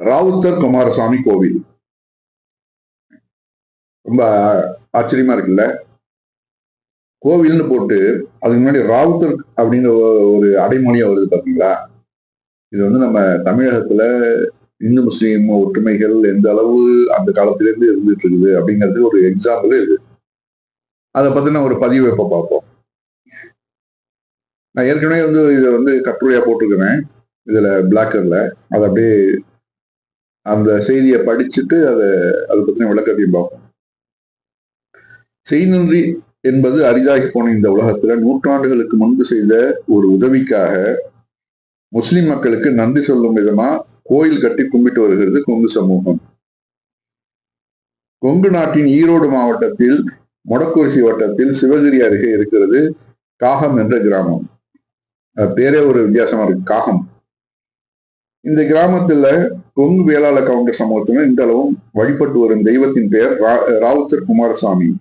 ராவுத்தர் குமாரசாமி கோவில். ரொம்ப ஆச்சரியமா இருக்குல்ல? கோவில்னு போட்டு அதுக்கு முன்னாடி ராவுத்தர் அப்படிங்கிற ஒரு அடைமொழியா வருது பாத்தீங்களா? இது வந்து நம்ம தமிழகத்துல இந்து முஸ்லீம் ஒற்றுமைகள் எந்த அளவு அந்த காலத்திலிருந்து இருந்துட்டு இருக்குது அப்படிங்கிறது ஒரு எக்ஸாம்பிள் இது. அதை பத்தின ஒரு பதிவு எப்ப பார்ப்போம்? நான் ஏற்கனவே வந்து இதை வந்து கட்டுரையா போட்டிருக்கிறேன். இதுல பிளாக்கர்ல அதை அப்படியே அந்த செய்தியை படிச்சுட்டு அதை அதை பத்தின விளக்கத்தையும் பார்ப்போம். செய்நன்றி என்பது அரிதாகி போன இந்த உலகத்துல நூற்றாண்டுகளுக்கு முன்பு செய்த ஒரு உதவிக்காக முஸ்லிம் மக்களுக்கு நன்றி சொல்லும் விதமா கோயில் கட்டி கும்பிட்டு வருகிறது கொங்கு சமூகம். கொங்கு நாட்டின் ஈரோடு மாவட்டத்தில் மொடக்குரிசி வட்டத்தில் சிவகிரி அருகே இருக்கிறது காகம் என்ற கிராமம். அது பேரே ஒரு வித்தியாசமா இருக்கு காகம். இந்த கிராமத்துல கொங்கு வேளாள கவுண்டர் சமூகத்தினர் இன்றளவும் வழிபட்டு வரும் தெய்வத்தின் பெயர் ரா- ராவுத்தர் குமாரசாமி.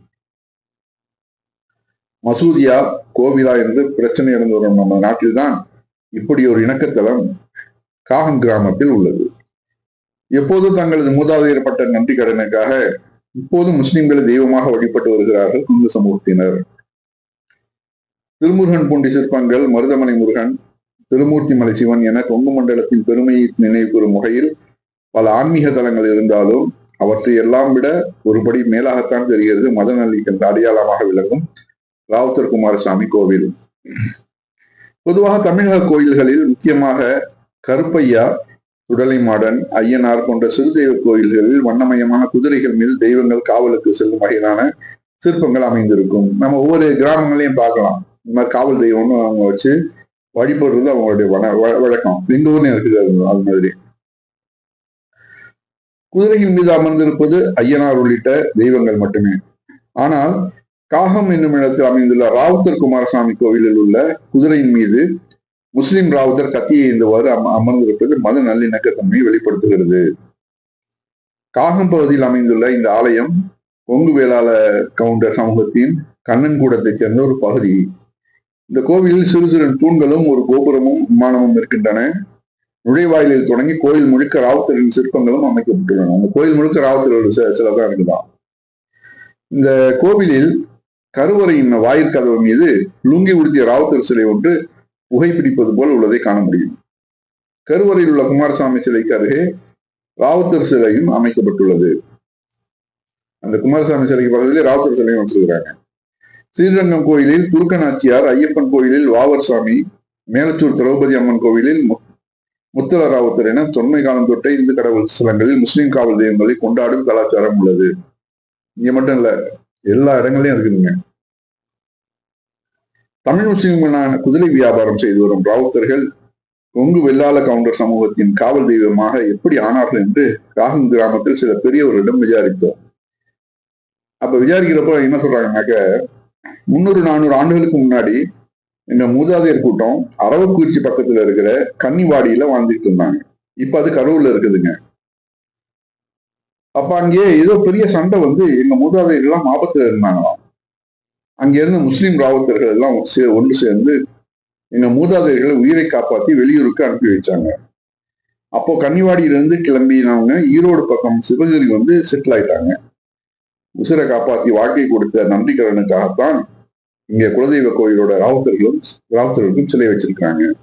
மசூதியா கோவிலா என்று பிரச்சனை இருந்து வரும் நம்ம நாட்டில்தான் இப்படி ஒரு இணக்கத்தலம் காகம் கிராமத்தில் உள்ளது. எப்போதும் தங்களது மூதாதையர் பட்ட நன்றி கடனுக்காக இப்போது முஸ்லிம்களை தெய்வமாக வழிபட்டு வருகிறார்கள் குங்கு சமூகத்தினர். திருமுருகன் பூண்டி சிற்பங்கள் மருதமலை முருகன் திருமூர்த்தி மலை சிவன் என கொங்கு மண்டலத்தின் பெருமையை நினைவு கூறும் வகையில் பல ஆன்மீக தலங்கள் இருந்தாலும் அவற்றை எல்லாம் விட ஒருபடி மேலாகத்தான் தெரிகிறது மத நல்லிக்கந்த அடையாளமாக விளங்கும் ராவுத்தர் குமாரசாமி கோவில். பொதுவாக தமிழக கோயில்களில் முக்கியமாக கருப்பையா உடலை மாடன் ஐயனார் போன்ற சிறு தெய்வ கோயில்களில் வண்ணமயமான குதிரைகள் மீது தெய்வங்கள் காவலுக்கு செல்லும் வகையிலான சிற்பங்கள் அமைந்திருக்கும். நம்ம ஒவ்வொரு கிராமங்களையும் பார்க்கலாம். இந்த மாதிரி காவல் தெய்வம்னு அவங்க வச்சு வழிபடுறது அவங்களுடைய வன- வ- வழக்கம். எங்க ஊர்லயும் இருக்குது அது அது மாதிரி. குதிரையின் மீது அமர்ந்திருப்பது ஐயனார் உள்ளிட்ட தெய்வங்கள் மட்டுமே. ஆனால் காகம் என்னும் இடத்தில் அமைந்துள்ள ராவுத்தர் குமாரசாமி கோவிலில் உள்ள குதிரையின் மீது முஸ்லிம் ராவுத்தர் கத்தியை ஏந்தவாறு அம- அமர்ந்திருப்பது மத நல்லிணக்கத்தன்மையை வெளிப்படுத்துகிறது. காகம் பகுதியில் அமைந்துள்ள இந்த ஆலயம் கொங்கு வேளாள கவுண்டர் சமூகத்தின் கண்ணன்கூடத்தைச் சேர்ந்த ஒரு பகுதி. இந்த கோவிலில் சிறு சிறு தூண்களும் ஒரு கோபுரமும் விமானமும் இருக்கின்றன. நுழைவாயிலில் தொடங்கி கோயில் முழுக்க ராவுத்தரின் சிற்பங்களும் அமைக்கப்பட்டுள்ளன. அந்த கோயில் முழுக்க ராவுத்தரோட சில இருக்குதான். இந்த கோவிலில் கருவறையின் வாயிற்கதவு மீது லுங்கி உடுத்திய ராவுத்தர் சிலை ஒன்று புகைப்பிடிப்பது போல் உள்ளதை காண முடியும். கருவறையில் உள்ள குமாரசாமி சிலைக்கு அருகே ராவுத்தர் சிலையும் அமைக்கப்பட்டுள்ளது. அந்த குமாரசாமி சிலைக்கு பக்கத்திலே ராவுத்தர் சிலையும் வச்சிருக்கிறாங்க. ஸ்ரீரங்கம் கோயிலில் குறுக்க நாச்சியார் ஐயப்பன் கோயிலில் வாவர் சாமி மேலச்சூர் திரௌபதி அம்மன் கோவிலில் முத்தல ராவுத்தர் என தொன்மை காலம் தொட்ட இந்து கடவுள் ஸ்தலங்களில் முஸ்லிம் காவல் தெய்வங்களை கொண்டாடும் கலாச்சாரம் உள்ளது. இங்க மட்டும் இல்ல எல்லா இடங்களையும் இருக்குதுங்க. தமிழ் முஸ்லிம்களான குதிரை வியாபாரம் செய்து வரும் ராவுத்தர்கள் கொங்கு வெள்ளாள கவுண்டர் சமூகத்தின் காவல் தெய்வமாக எப்படி ஆனார்கள் என்று காகம் கிராமத்தில் சில பெரியவர்களிடம் விசாரித்தோம். அப்ப விசாரிக்கிறப்ப என்ன சொல்றாங்கன்னாக்க முன்னூறு நானூறு ஆண்டுகளுக்கு முன்னாடி இந்த மூதாதையர் கூட்டம் அரவக்குறிச்சி பக்கத்துல இருக்கிற கன்னிவாடியில வாழ்ந்துட்டு இருந்தாங்க. இப்ப அது கரூர்ல இருக்குதுங்க. அப்ப அங்கே ஏதோ பெரிய சண்டை வந்து எங்க மூதாதையர் எல்லாம் ஆபத்துல இருந்தாங்களாம். அங்க இருந்து முஸ்லிம் ராவுத்தர்கள் எல்லாம் ஒன்று சேர்ந்து எங்க மூதாதையர்களை உயிரை காப்பாத்தி வெளியூருக்கு அனுப்பி வச்சாங்க. அப்போ கன்னிவாடியிலிருந்து கிளம்பினவங்க ஈரோடு பக்கம் சிவகிரி வந்து செட்டில் ஆயிட்டாங்க. உசிரை காப்பாத்தி வாழ்க்கை கொடுத்த நன்றிக்கடனுக்காகத்தான் இங்க குலதெய்வ கோயிலோட ராவுத்தர்களும் ராவுத்தர்களுக்கும் சிலை வச்சிருக்காங்க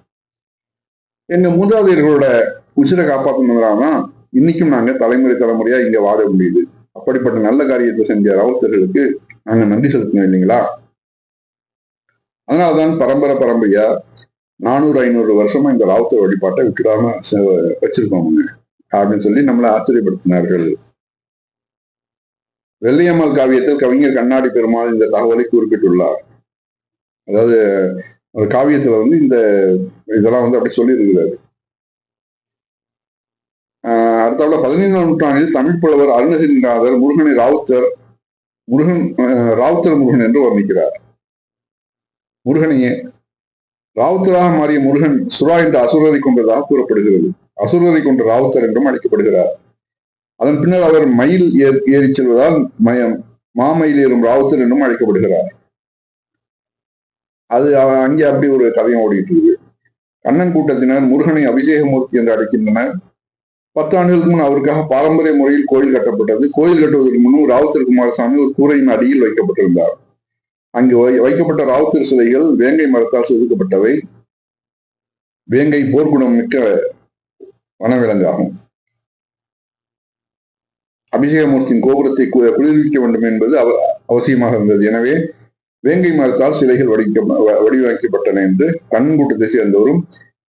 எங்க மூதாதையர்களோட உசிரை காப்பாத்தினதுனாலதான் இன்னைக்கும் நாங்க தலைமுறை தலைமுறையா இங்க வாழ முடியுது. அப்படிப்பட்ட நல்ல காரியத்தை செஞ்ச ராவுத்தர்களுக்கு நாங்க நன்றி செலுத்தணும் இல்லைங்களா? அதனாலதான் பரம்பரை பரம்பரையா நானூறு ஐநூறு வருஷமா இந்த ராவுத்தர் வழிபாட்டை விட்டுடாம செ- அப்படின்னு சொல்லி நம்மளை ஆச்சரியப்படுத்தினார்கள். வெள்ளையம்மாள் காவியத்தில் கவிஞர் கண்ணாடி பெருமாள் இந்த தகவலை குறிப்பிட்டுள்ளார். அதாவது ஒரு காவியத்துல வந்து இந்த இதெல்லாம் வந்து அப்படி சொல்லி ஆஹ் அடுத்தவள பதினைந்தாம் நூற்றாண்டில் தமிழ் புலவர் அருணகிரிநாதர் முருகனை ராவுத்தர் முருகன் ராவுத்தர் முருகன் என்று வர்ணிக்கிறார். முருகனையே ராவுத்தராக மாறிய முருகன் சுரா என்ற அசுரரை கொண்டதாக கூறப்படுகிறது. அசுரரை கொண்ட ராவுத்தர் என்றும் அழைக்கப்படுகிறார். அதன் பின்னர் அவர் மயில் ஏறி ஏறிச் செல்வதால் மயம் மாமயில் ஏறும் ராவுத்தர் என்றும் அழைக்கப்படுகிறார். அது அங்கே அப்படி ஒரு கதையும் ஓடிட்டு இருக்கு கண்ணன் கூட்டத்தினர் முருகனை அபிஷேகமூர்த்தி என்று அழைக்கின்றனர். பத்து ஆண்டுகளுக்கு முன் அவருக்காக பாரம்பரிய முறையில் கோயில் கட்டப்பட்டது. கோயில் கட்டுவதற்கு முன் ராவுத்தர் குமாரசாமி ஒரு கூரையின் அடியில் வைக்கப்பட்டிருந்தார். அங்கு வை- வைக்கப்பட்ட ராவுத்தர் சிலைகள் வேங்கை மரத்தால் செதுக்கப்பட்டவை. வேங்கை போர்க்குணம் மிக்க வனவிலங்காகும். அபிஷேகமூர்த்தியின் கோபுரத்தை குளிர்விக்க வேண்டும் என்பது அவ- அவசியமாக இருந்தது. எனவே வேங்கை மரத்தால் சிலைகள் வடிக்க வ- வடிவமைக்கப்பட்டன என்று கண்கூட்டத்தை சேர்ந்தவரும்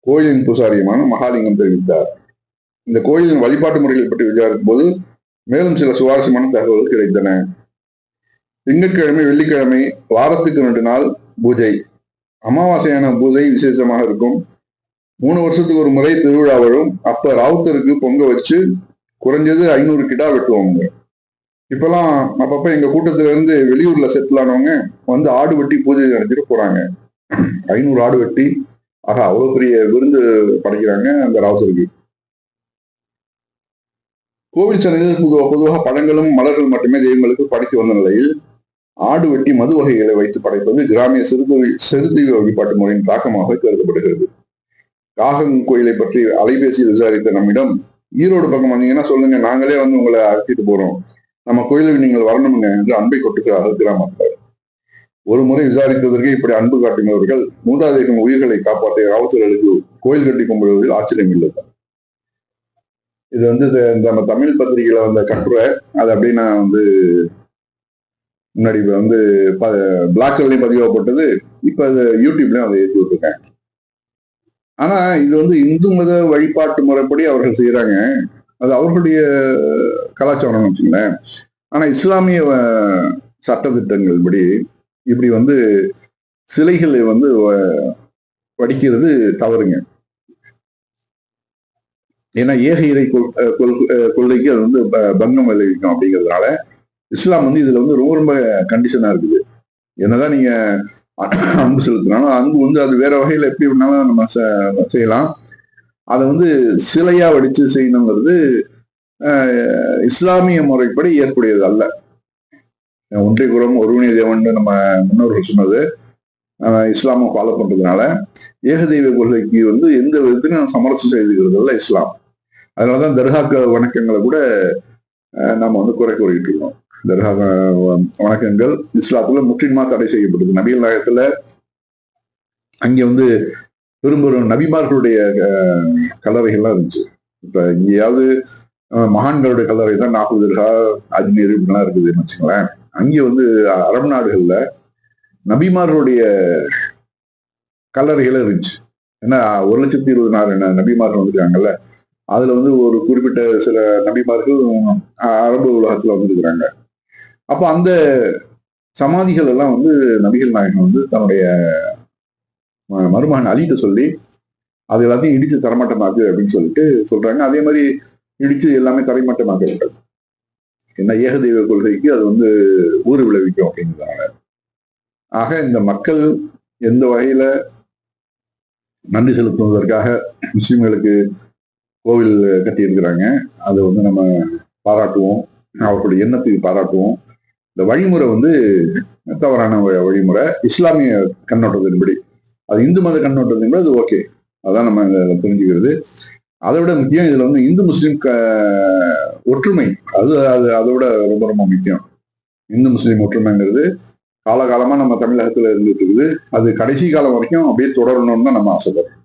கோயிலின் பூசாரியுமான மகாலிங்கம் தெரிவித்தார். இந்த கோயிலின் வழிபாட்டு முறைகள் பற்றி விசாரிக்கும் போது மேலும் சில சுவாரஸ்யமான தகவல்கள் கிடைத்தன. திங்கட்கிழமை வெள்ளிக்கிழமை வாரத்துக்கு ரெண்டு நாள் பூஜை. அமாவாசையான பூஜை விசேஷமாக இருக்கும். மூணு வருஷத்துக்கு ஒரு முறை திருவிழா வரும். அப்ப ராவுத்தருக்கு பொங்க வச்சு குறைஞ்சது ஐநூறு கிடா வெட்டுவாங்க. இப்பெல்லாம் அப்பப்ப எங்க கூட்டத்துல இருந்து வெளியூர்ல செட்டில் ஆனவங்க வந்து ஆடு வெட்டி பூஜை நடத்திட்டு போறாங்க. ஐநூறு ஆடு வெட்டி. ஆக அவ்வளவு பெரிய விருந்து படைக்கிறாங்க அந்த ராவுசருக்கு கோவில் சன்னதியில் பொதுவாக பழங்களும் மலர்கள் மட்டுமே தெய்வங்களுக்கு படைத்து வந்த நிலையில் ஆடு வெட்டி மது வகைகளை வைத்து படைப்பது கிராமிய சிறுதொழில் சிறுதெய்வ வழிபாட்டு முறையின் தாக்கமாக கருதப்படுகிறது. காகம் கோயிலை பற்றி அலைபேசியில் விசாரித்த நம்மிடம் ஈரோடு பக்கம் வந்தீங்கன்னா சொல்லுங்க நாங்களே வந்து உங்களை அழைச்சிட்டு போறோம். நம்ம கோயிலுக்கு நீங்கள் வரணுங்க என்று அன்பை கொட்டுகிறார்கள் கிராமத்தார் ஒரு முறை விசாரித்ததற்கு இப்படி அன்பு காட்டினவர்கள் மூதாதையின் உயிர்களை காப்பாற்றிய ராவுத்தர்களுக்கு கோயில் கட்டி கும்பிடுவதில் ஆச்சரியம் இல்லை. இது வந்து இந்த நம்ம தமிழ் பத்திரிகையில வந்த கட்டுரை அது அப்படியே நான் வந்து முன்னாடி வந்து பிளாக் பதிவாகப்பட்டது இப்ப அது யூடியூப்லயும் அதை ஏற்றி விட்டுருக்கேன். ஆனா இது வந்து இந்து மத வழிபாட்டு முறைப்படி அவர்கள் செய்யறாங்க அது அவர்களுடைய கலாச்சாரம்னு வச்சுங்களேன். ஆனா இஸ்லாமிய சட்டத்திட்டங்கள் படி இப்படி வந்து சிலைகளை வந்து வ- வடிக்கிறது தவறுங்க. ஏன்னா ஏக இறை கொள்- கொள்கைக்கு அது வந்து ப- பங்கம் விளைவிக்கும் அப்படிங்கிறதுனால இஸ்லாம் வந்து இதுல வந்து ரொம்ப ரொம்ப கண்டிஷனா இருக்குது. என்னதான் நீங்க அன்பு செலுத்தினாலும் அன்பு வந்து அது வேற வகையில எப்படி வேணாலும் நம்ம செ- செய்யலாம். அதை வந்து சிலையா வடிச்சு செய்யணுங்கிறது இஸ்லாமிய முறைப்படி ஏற்புடையது அல்ல. ஒன்றை குரம் ஒருவனி தேவன் நம்ம முன்னோர்கள் சொன்னது இஸ்லாம இஸ்லாமை ஃபாலோ பண்றதுனால ஏகதெய்வ கொள்கைக்கு வந்து எந்த விதத்திலும் சமரசம் செய்துக்கிறது இல்லை இஸ்லாம். அதனாலதான் தர்காக்கள் வணக்கங்களை கூட நம்ம வந்து குறை கூறிட்டு இருக்கோம். தர்கா வணக்கங்கள் இஸ்லாத்துல முற்றிலுமா தடை செய்யப்படுது நபிகள் நாயகத்துல அங்க வந்து பெரும் நபிமார்களுடைய கலவைகள்லாம் கல்லறைகள்லாம் இருந்துச்சு. இப்ப இங்கேயாவது மகான்களுடைய கல்லறை தான் நாகூதர்கா அஜ்மீர் இப்படிலாம் இருக்குதுன்னு வச்சுங்களேன் அங்கே வந்து அரபு நாடுகளில் நபிமார்களுடைய கல்லறைகள் இருந்துச்சு. ஏன்னா ஒரு லட்சத்தி இருபதாயிரம் நபிமார்கள் வந்துருக்காங்கல்ல. அதுல வந்து ஒரு குறிப்பிட்ட சில நபிமார்கள் அரபு உலகத்துல வந்திருக்கிறாங்க. அப்போ அந்த சமாதிகள் எல்லாம் வந்து நபிகள் நாயகன் வந்து தன்னுடைய மருமகன் அலிட்ட சொல்லி அது எல்லாத்தையும் இடிச்சு தரமட்டமாக்கு அப்படின்னு சொல்லிட்டு சொல்றாங்க. அதே மாதிரி இடிச்சு எல்லாமே தரைமட்டமாக்க. என்ன ஏகதெய்வ கொள்கைக்கு அது வந்து ஊறு விளைவிக்கும் அப்படிங்கிறதுனால. ஆக இந்த மக்கள் எந்த வகையில நன்றி செலுத்துவதற்காக முஸ்லீம்களுக்கு கோவில் கட்டியிருக்கிறாங்க அதை வந்து நம்ம பாராட்டுவோம். அவர்களுடைய எண்ணத்துக்கு பாராட்டுவோம். இந்த வழிமுறை வந்து தவறான வழிமுறை. இஸ்லாமிய கண்ணோட்டத்தின்படி அது இந்து மத கண்ணோட்டத்தின்படி அது ஓகே அதான் நம்ம இதுல புரிஞ்சுக்கிறது. அதை விட முக்கியம் இதுல வந்து இந்து முஸ்லீம் க ஒற்றுமை. அது அது அதை விட ரொம்ப ரொம்ப முக்கியம். இந்து முஸ்லீம் ஒற்றுமைங்கிறது காலகாலமா நம்ம தமிழகத்துல இருந்துட்டு இருக்குது. அது கடைசி காலம் வரைக்கும் அப்படியே தொடரணும்னு தான் நம்ம ஆசைப்படுறோம்.